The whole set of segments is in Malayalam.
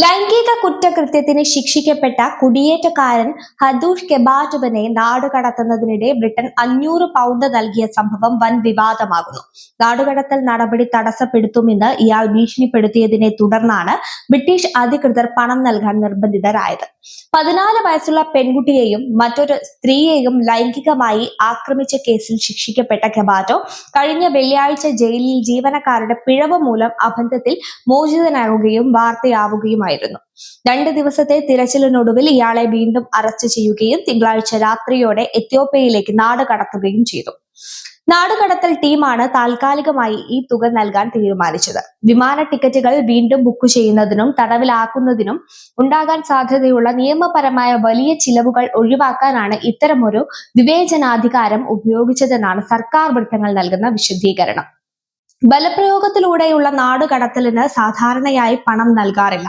ലൈംഗിക കുറ്റകൃത്യത്തിന് ശിക്ഷിക്കപ്പെട്ട കുടിയേറ്റക്കാരൻ ഹദൂഷ് കെബാറ്റുബനെ നാടുകടത്തുന്നതിനിടെ ബ്രിട്ടൻ അഞ്ഞൂറ് പൗണ്ട് നൽകിയ സംഭവം വൻ വിവാദമാകുന്നു. നാടുകടത്തൽ നടപടി തടസ്സപ്പെടുത്തുമെന്ന് ഇയാൾ ഭീഷണിപ്പെടുത്തിയതിനെ തുടർന്നാണ് ബ്രിട്ടീഷ് അധികൃതർ പണം നൽകാൻ നിർബന്ധിതരായത്. പതിനാല് വയസ്സുള്ള പെൺകുട്ടിയെയും മറ്റൊരു സ്ത്രീയെയും ലൈംഗികമായി ആക്രമിച്ച കേസിൽ ശിക്ഷിക്കപ്പെട്ട കെബാറ്റോ കഴിഞ്ഞ വെള്ളിയാഴ്ച ജയിലിൽ ജീവനക്കാരുടെ പിഴവ് മൂലം അബന്ധത്തിൽ മോചിതനാകുകയും വാർത്തയാവുകയുമായിരുന്നു രണ്ട് ദിവസത്തെ തിരച്ചിലിനൊടുവിൽ ഇയാളെ വീണ്ടും അറസ്റ്റ് ചെയ്യുകയും തിങ്കളാഴ്ച രാത്രിയോടെ എത്യോപ്യയിലേക്ക് നാട് കടത്തുകയും ചെയ്തു. നാടുകടത്തൽ ടീമാണ് താൽക്കാലികമായി ഈ തുക നൽകാൻ തീരുമാനിച്ചത്. വിമാന ടിക്കറ്റുകൾ വീണ്ടും ബുക്ക് ചെയ്യുന്നതിനും തടവിലാക്കുന്നതിനും ഉണ്ടാകാൻ സാധ്യതയുള്ള നിയമപരമായ വലിയ ചിലവുകൾ ഒഴിവാക്കാനാണ് ഇത്തരമൊരു വിവേചനാധികാരം ഉപയോഗിച്ചതെന്നാണ് സർക്കാർ വൃത്തങ്ങൾ നൽകുന്ന വിശദീകരണം. ബലപ്രയോഗത്തിലൂടെയുള്ള നാടുകടത്തലിന് സാധാരണയായി പണം നൽകാറില്ല.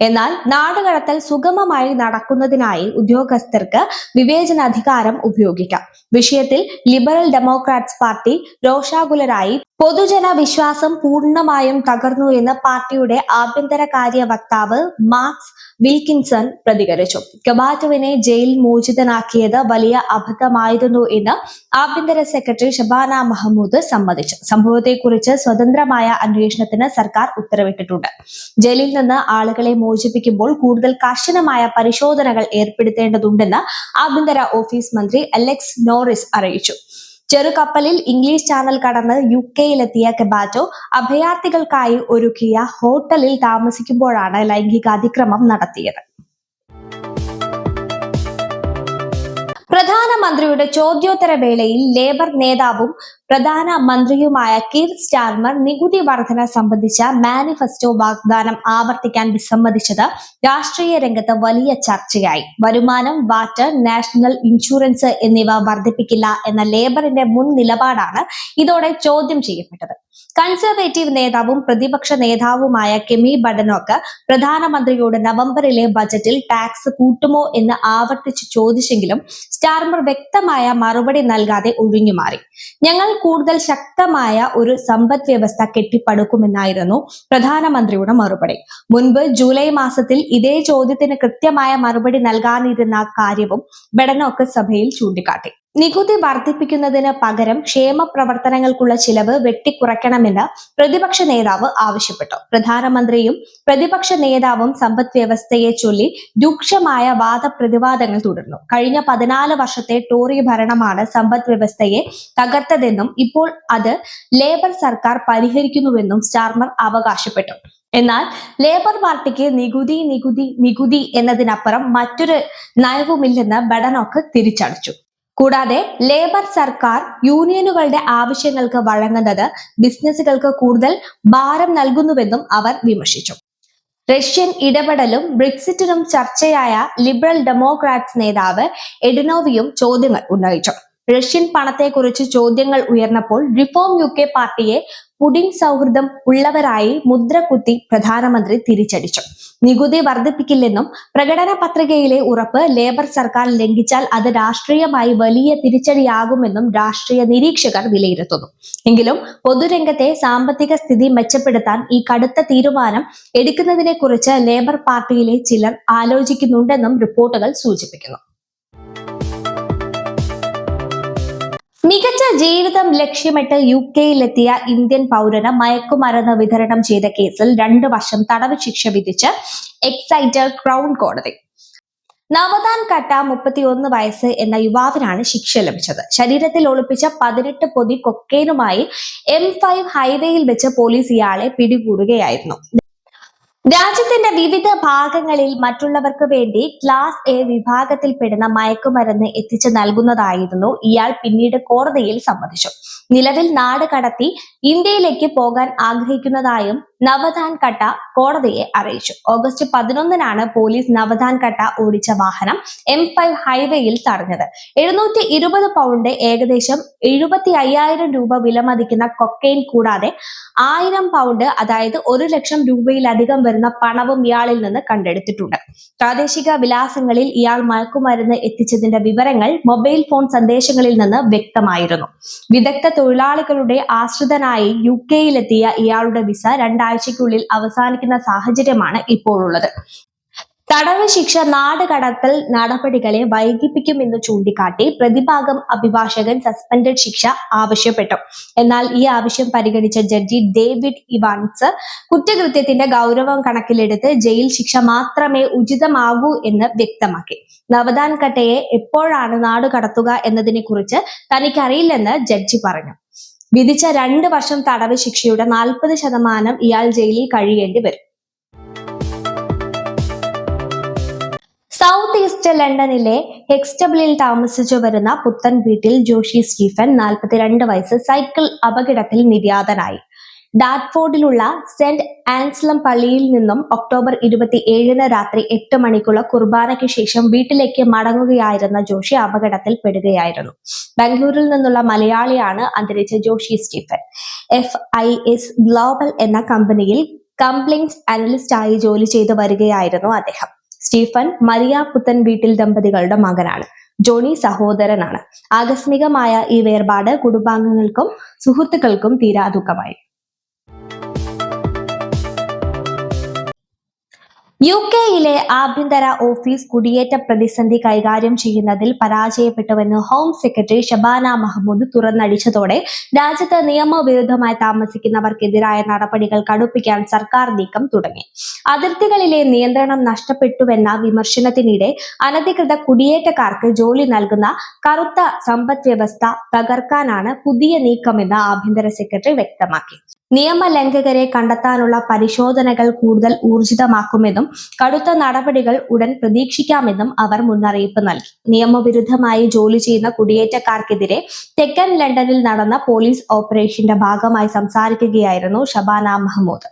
എന്നാൽ നാടുകടത്തൽ സുഗമമായി നടക്കുന്നതിനായി ഉദ്യോഗസ്ഥർക്ക് വിവേചനാധികാരം ഉപയോഗിക്കാം. വിഷയത്തിൽ ലിബറൽ ഡെമോക്രാറ്റ്സ് പാർട്ടി രോഷാകുലരായി പൊതുജന വിശ്വാസം പൂർണമായും തകർന്നു എന്ന് പാർട്ടിയുടെ ആഭ്യന്തര കാര്യ വക്താവ് മാർക്സ് വിൽക്കിൻസൺ പ്രതികരിച്ചു. കബാറ്റുവിനെ ജയിൽ മോചിതനാക്കിയത് വലിയ അബദ്ധമായിരുന്നു എന്ന് ആഭ്യന്തര സെക്രട്ടറി ഷബാന മഹമ്മൂദ് സമ്മതിച്ചു. സംഭവത്തെക്കുറിച്ച് സ്വതന്ത്രമായ അന്വേഷണത്തിന് സർക്കാർ ഉത്തരവിട്ടിട്ടുണ്ട്. ജയിലിൽ നിന്ന് ആളുകളെ മോചിപ്പിക്കുമ്പോൾ കൂടുതൽ കർശനമായ പരിശോധനകൾ ഏർപ്പെടുത്തേണ്ടതുണ്ടെന്ന് ആഭ്യന്തര ഓഫീസ് മന്ത്രി അലക്സ് നോറിസ് അറിയിച്ചു. ചെറുകപ്പലിൽ ഇംഗ്ലീഷ് ചാനൽ കടന്ന് യു കെയിലെത്തിയ കെബാറ്റോ അഭയാർത്ഥികൾക്കായി ഒരുക്കിയ ഹോട്ടലിൽ താമസിക്കുമ്പോഴാണ് ലൈംഗിക അതിക്രമം നടത്തിയത്. പ്രധാനമന്ത്രിയുടെ ചോദ്യോത്തര വേളയിൽ ലേബർ നേതാവും പ്രധാന മന്ത്രിയുമായ കീർ സ്റ്റാർമർ നികുതി വർധന സംബന്ധിച്ച മാനിഫെസ്റ്റോ വാഗ്ദാനം ആവർത്തിക്കാൻ വിസമ്മതിച്ചത് രാഷ്ട്രീയ രംഗത്ത് വലിയ ചർച്ചയായി. വരുമാനം വാറ്റ് നാഷണൽ ഇൻഷുറൻസ് എന്നിവ വർദ്ധിപ്പിക്കില്ല എന്ന ലേബറിന്റെ മുൻ നിലപാടാണ് ഇതോടെ ചോദ്യം ചെയ്യപ്പെട്ടത്. കൺസർവേറ്റീവ് നേതാവും പ്രതിപക്ഷ നേതാവുമായ കെമി ബഡനോക്ക് പ്രധാനമന്ത്രിയോട് നവംബറിലെ ബജറ്റിൽ ടാക്സ് കൂട്ടുമോ എന്ന് ആവർത്തിച്ച് ചോദിച്ചെങ്കിലും സ്റ്റാർമർ വ്യക്തമായ മറുപടി നൽകാതെ ഒഴിഞ്ഞുമാറി. ഞങ്ങൾ കൂടുതൽ ശക്തമായ ഒരു സമ്പദ് വ്യവസ്ഥ കെട്ടിപ്പടുക്കുമെന്നായിരുന്നു പ്രധാനമന്ത്രിയുടെ മറുപടി. മുൻപ് ജൂലൈ മാസത്തിൽ ഇതേ ചോദ്യത്തിന് കൃത്യമായ മറുപടി നൽകാനിരുന്ന കാര്യവും ബെഡനോക്ക് സഭയിൽ ചൂണ്ടിക്കാട്ടി. നികുതി വർദ്ധിപ്പിക്കുന്നതിന് പകരം ക്ഷേമ പ്രവർത്തനങ്ങൾക്കുള്ള ചിലവ് വെട്ടിക്കുറയ്ക്കണമെന്ന് പ്രതിപക്ഷ നേതാവ് ആവശ്യപ്പെട്ടു. പ്രധാനമന്ത്രിയും പ്രതിപക്ഷ നേതാവും സമ്പദ് വ്യവസ്ഥയെ ചൊല്ലി രൂക്ഷമായ വാദപ്രതിവാദങ്ങൾ തുടർന്നു. കഴിഞ്ഞ പതിനാല് വർഷത്തെ ടോറി ഭരണമാണ് സമ്പദ് വ്യവസ്ഥയെ തകർത്തതെന്നും ഇപ്പോൾ അത് ലേബർ സർക്കാർ പരിഹരിക്കുന്നുവെന്നും സ്റ്റാർമർ അവകാശപ്പെട്ടു. എന്നാൽ ലേബർ പാർട്ടിക്ക് നികുതി നികുതി നികുതി എന്നതിനപ്പുറം മറ്റൊരു നയവുമില്ലെന്ന് ബഡനോക്ക് തിരിച്ചടിച്ചു. കൂടാതെ ലേബർ സർക്കാർ യൂണിയനുകളുടെ ആവശ്യങ്ങൾക്ക് വഴങ്ങുന്നത് ബിസിനസ്സുകൾക്ക് കൂടുതൽ ഭാരം നൽകുന്നുവെന്നും അവർ വിമർശിച്ചു. റഷ്യൻ ഇടപെടലും ബ്രിക്സിറ്റിനും ചർച്ചയായ ലിബറൽ ഡെമോക്രാറ്റ്സ് നേതാവ് എഡിനോവിയും ചോദ്യങ്ങൾ ഉന്നയിച്ചു. റഷ്യൻ പണത്തെക്കുറിച്ച് ചോദ്യങ്ങൾ ഉയർന്നപ്പോൾ റിഫോം യു കെ പാർട്ടിയെ പുടിൻ സൗഹൃദം ഉള്ളവരായി മുദ്രകുത്തി പ്രധാനമന്ത്രി തിരിച്ചടിച്ചു. നികുതി വർദ്ധിപ്പിക്കില്ലെന്നും പ്രകടന പത്രികയിലെ ഉറപ്പ് ലേബർ സർക്കാർ ലംഘിച്ചാൽ അത് രാഷ്ട്രീയമായി വലിയ തിരിച്ചടിയാകുമെന്നും രാഷ്ട്രീയ നിരീക്ഷകർ വിലയിരുത്തുന്നു. എങ്കിലും പൊതുരംഗത്തെ സാമ്പത്തിക സ്ഥിതി മെച്ചപ്പെടുത്താൻ ഈ കടുത്ത തീരുമാനം എടുക്കുന്നതിനെ കുറിച്ച് ലേബർ പാർട്ടിയിലെ ചിലർ ആലോചിക്കുന്നുണ്ടെന്നും റിപ്പോർട്ടുകൾ സൂചിപ്പിക്കുന്നു. മികച്ച ജീവിതം ലക്ഷ്യമിട്ട് യു കെയിലെത്തിയ ഇന്ത്യൻ പൗരന് മയക്കുമരുന്ന് വിതരണം ചെയ്ത കേസിൽ രണ്ട് വർഷം തടവ് ശിക്ഷ വിധിച്ച് എക്സൈറ്റർ ക്രൗൺ കോടതി. നവദാൻ കട്ട മുപ്പത്തിയൊന്ന് വയസ്സ് എന്ന യുവാവിനാണ് ശിക്ഷ ലഭിച്ചത്. ശരീരത്തിൽ ഒളിപ്പിച്ച പതിനെട്ട് പൊതി കൊക്കേനുമായി എം ഫൈവ് ഹൈവേയിൽ വെച്ച് പോലീസ് ഇയാളെ പിടികൂടുകയായിരുന്നു. രാജ്യത്തിന്റെ വിവിധ ഭാഗങ്ങളിൽ മറ്റുള്ളവർക്ക് വേണ്ടി ക്ലാസ് എ വിഭാഗത്തിൽപ്പെടുന്ന മയക്കുമരുന്ന് എത്തിച്ചു നൽകുന്നതായിരുന്നു ഇയാൾ പിന്നീട് കോടതിയിൽ സമ്മതിച്ചു. നിലവിൽ നാട് കടത്തി ഇന്ത്യയിലേക്ക് പോകാൻ ആഗ്രഹിക്കുന്നതായും നവധാൻ കട്ട കോടതിയെ അറിയിച്ചു. ഓഗസ്റ്റ് പതിനൊന്നിനാണ് പോലീസ് നവധാൻ കട്ട ഓടിച്ച വാഹനം എം ഫൈവ് ഹൈവേയിൽ തടഞ്ഞത്. എഴുന്നൂറ്റി ഇരുപത് പൗണ്ട് ഏകദേശം എഴുപത്തി അയ്യായിരം രൂപ വിലമതിക്കുന്ന കൊക്കൈൻ കൂടാതെ ആയിരം പൗണ്ട് അതായത് ഒരു ലക്ഷം രൂപയിലധികം വരുന്ന പണവും ഇയാളിൽ നിന്ന് കണ്ടെടുത്തിട്ടുണ്ട്. പ്രാദേശിക വിലാസങ്ങളിൽ ഇയാൾ മയക്കുമരുന്ന് എത്തിച്ചതിന്റെ വിവരങ്ങൾ മൊബൈൽ ഫോൺ സന്ദേശങ്ങളിൽ നിന്ന് വ്യക്തമായിരുന്നു. വിദഗ്ധ തൊഴിലാളികളുടെ ആശ്രിതനായി യു കെയിലെത്തിയ ഇയാളുടെ വിസ രണ്ടാഴ്ചയ്ക്കുള്ളിൽ അവസാനിക്കുന്ന സാഹചര്യമാണ് ഇപ്പോഴുള്ളത്. തടവ് ശിക്ഷ നാട് കടത്തൽ നടപടികളെ വൈകിപ്പിക്കുമെന്ന് ചൂണ്ടിക്കാട്ടി പ്രതിഭാഗം അഭിഭാഷകൻ സസ്പെൻഡഡ് ശിക്ഷ ആവശ്യപ്പെട്ടു. എന്നാൽ ഈ ആവശ്യം പരിഗണിച്ച ജഡ്ജി ഡേവിഡ് ഇവാൻസ് കുറ്റകൃത്യത്തിന്റെ ഗൗരവം കണക്കിലെടുത്ത് ജയിൽ ശിക്ഷ മാത്രമേ ഉചിതമാകൂ എന്ന് വ്യക്തമാക്കി. നവദാൻ കട്ടയെ എപ്പോഴാണ് നാട് കടത്തുക എന്നതിനെ കുറിച്ച് തനിക്കറിയില്ലെന്ന് ജഡ്ജി പറഞ്ഞു. വിധിച്ച രണ്ട് വർഷം തടവ് ശിക്ഷയുടെ നാൽപ്പത് ശതമാനം ഇയാൾ ജയിലിൽ കഴിയേണ്ടി വരും. സൗത്ത് ഈസ്റ്റ് ലണ്ടനിലെ ഹെക്സ്റ്റബിളിൽ താമസിച്ചു വരുന്ന പുത്തൻ വീട്ടിൽ ജോഷി സ്റ്റീഫൻ നാൽപ്പത്തിരണ്ട് വയസ്സ് സൈക്കിൾ അപകടത്തിൽ നിര്യാതനായി. ഡാറ്റ്ഫോർഡിലുള്ള സെന്റ് ആൻസ്ലം പള്ളിയിൽ നിന്നും ഒക്ടോബർ ഇരുപത്തി ഏഴിന് രാത്രി എട്ട് മണിക്കുള്ള കുർബാനയ്ക്ക് ശേഷം വീട്ടിലേക്ക് മടങ്ങുകയായിരുന്ന ജോഷി അപകടത്തിൽ പെടുകയായിരുന്നു. ബാംഗ്ലൂരിൽ നിന്നുള്ള മലയാളിയാണ് അന്തരിച്ച Joshi Stephen. F I S global എന്ന കമ്പനിയിൽ കംപ്ലൈൻസ് അനലിസ്റ്റ് ആയി ജോലി ചെയ്തു വരികയായിരുന്നു അദ്ദേഹം. സ്റ്റീഫൻ മരിയ പുത്തൻ വീട്ടിൽ ദമ്പതികളുടെ മകനാണ്. ജോണി സഹോദരനാണ്. ആകസ്മികമായ ഈ വേർപാട് കുടുംബാംഗങ്ങൾക്കും സുഹൃത്തുക്കൾക്കും തീരാ ദുഃഖമായി. യു കെയിലെ ആഭ്യന്തര ഓഫീസ് കുടിയേറ്റ പ്രതിസന്ധി കൈകാര്യം ചെയ്യുന്നതിൽ പരാജയപ്പെട്ടുവെന്ന് ഹോം സെക്രട്ടറി ഷബാന മഹമ്മൂദ് തുറന്നടിച്ചതോടെ രാജ്യത്ത് നിയമവിരുദ്ധമായി താമസിക്കുന്നവർക്കെതിരായ നടപടികൾ കടുപ്പിക്കാൻ സർക്കാർ നീക്കം തുടങ്ങി. അതിർത്തികളിലെ നിയന്ത്രണം നഷ്ടപ്പെട്ടുവെന്ന വിമർശനത്തിനിടെ അനധികൃത കുടിയേറ്റക്കാർക്ക് ജോലി നൽകുന്ന കറുത്ത സമ്പദ് വ്യവസ്ഥ തകർക്കാനാണ് പുതിയ നീക്കമെന്ന് ആഭ്യന്തര സെക്രട്ടറി വ്യക്തമാക്കി. നിയമലംഘകരെ കണ്ടെത്താനുള്ള പരിശോധനകൾ കൂടുതൽ ഊർജിതമാക്കുമെന്നും കടുത്ത നടപടികൾ ഉടൻ പ്രതീക്ഷിക്കാമെന്നും അവർ മുന്നറിയിപ്പ് നൽകി. നിയമവിരുദ്ധമായി ജോലി ചെയ്യുന്ന കുടിയേറ്റക്കാർക്കെതിരെ തെക്കൻ ലണ്ടനിൽ നടന്ന പോലീസ് ഓപ്പറേഷന്റെ ഭാഗമായി സംസാരിക്കുകയായിരുന്നു ഷബാന മഹമ്മൂദ്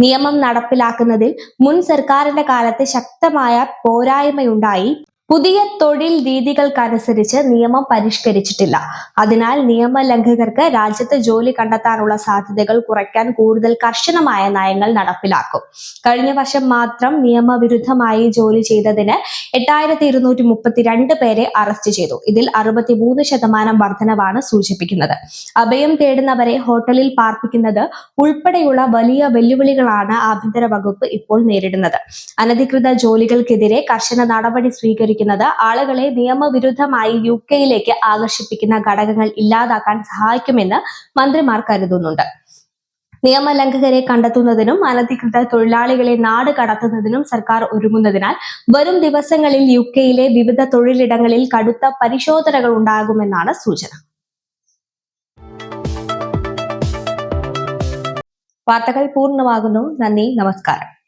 നിയമം നടപ്പിലാക്കുന്നതിൽ മുൻ സർക്കാരിന്റെ കാലത്ത് ശക്തമായ പോരായ്മയുണ്ടായി. പുതിയ തൊഴിൽ രീതികൾക്കനുസരിച്ച് നിയമം പരിഷ്കരിച്ചിട്ടില്ല. അതിനാൽ നിയമലംഘകർക്ക് രാജ്യത്ത് ജോലി കണ്ടെത്താനുള്ള സാധ്യതകൾ കുറയ്ക്കാൻ കൂടുതൽ കർശനമായ നയങ്ങൾ നടപ്പിലാക്കും. കഴിഞ്ഞ വർഷം മാത്രം നിയമവിരുദ്ധമായി ജോലി ചെയ്തതിന് എട്ടായിരത്തി ഇരുന്നൂറ്റി മുപ്പത്തിരണ്ട് പേരെ അറസ്റ്റ് ചെയ്തു. ഇതിൽ അറുപത്തിമൂന്ന് ശതമാനം വർധനവാണ് സൂചിപ്പിക്കുന്നത്. അഭയം തേടുന്നവരെ ഹോട്ടലിൽ പാർപ്പിക്കുന്നത് ഉൾപ്പെടെയുള്ള വലിയ വെല്ലുവിളികളാണ് ആഭ്യന്തര വകുപ്പ് ഇപ്പോൾ നേരിടുന്നത്. അനധികൃത ജോലികൾക്കെതിരെ കർശന നടപടി സ്വീകരിക്കുന്നത് ആളുകളെ നിയമവിരുദ്ധമായി യു കെയിലേക്ക് ആകർഷിപ്പിക്കുന്ന ഘടകങ്ങൾ ഇല്ലാതാക്കാൻ സഹായിക്കുമെന്ന് മന്ത്രിമാർ കരുതുന്നുണ്ട്. നിയമലംഘകരെ കണ്ടെത്തുന്നതിനും അനധികൃത തൊഴിലാളികളെ നാട് കടത്തുന്നതിനും സർക്കാർ ഒരുങ്ങുന്നതിനാൽ വരും ദിവസങ്ങളിൽ യു കെയിലെ വിവിധ തൊഴിലിടങ്ങളിൽ കടുത്ത പരിശോധനകൾ ഉണ്ടാകുമെന്നാണ് സൂചന. വാർത്തകൾ പൂർണമാകുന്നു. നന്ദി. നമസ്കാരം.